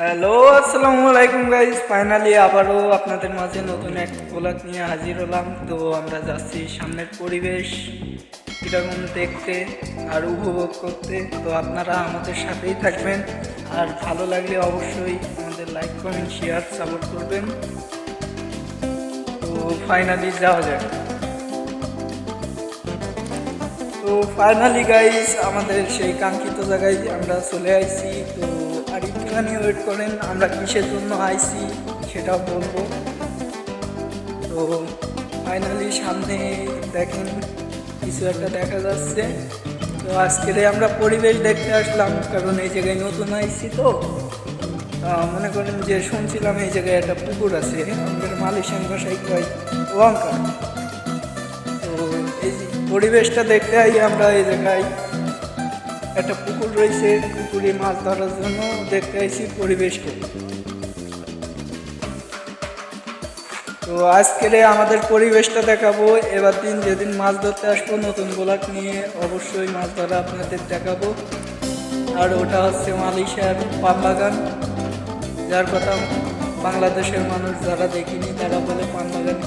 Hello আসসালামু আলাইকুম guys finally আবারও আপনাদের মাঝে নতুন এক ব্লগ নিয়ে হাজির হলাম। তো আমরা যাচ্ছি সামনের পরিবেশ, কীরকম দেখতে আর উপভোগ করতে। তো আপনারা আমাদের সাথেই থাকবেন। আর ভালো লাগলে অবশ্যই আমাদের লাইক কমেন্ট শেয়ার সাপোর্ট করবেন। তো ফাইনালি যাওয়া যাক। তো ফাইনালি গাইস আমাদের সেই কাঙ্ক্ষিত জায়গায় আমরা চলে আইছি। তো একটুখানি ওয়েট করেন, আমরা কিসের জন্য আইসি সেটাও বলব। তো ফাইনালি সামনে দেখেন, কিছু একটা দেখা যাচ্ছে। তো আজকের এই আমরা পরিবেশ দেখতে আসলাম, কারণ এই জায়গায় নতুন আইসি তো। মনে করেন যে শুনছিলাম এই জায়গায় একটা পুকুর আছে, আমাদের মালয়েশিয়ান ভাষায় কয় ওয়াঙ্কা তো এই পরিবেশটা দেখতে আই আমরা এই জায়গায়। একটা পুকুর রয়েছে, পুকুরে মাছ ধরার জন্য দেখতে আইছি পরিবেশকে। তো আজকের আমাদের পরিবেশটা দেখাবো, এবার দিন যেদিন মাছ ধরতে আসব, নতুন গোলাক নিয়ে অবশ্যই মাছ ধরা আপনাদের দেখাবো। আর ওটা হচ্ছে মালয়েশিয়ার পাম বাগান। যার কথা বাংলাদেশের মানুষ যারা দেখিনি, তারা বলে পান বাগান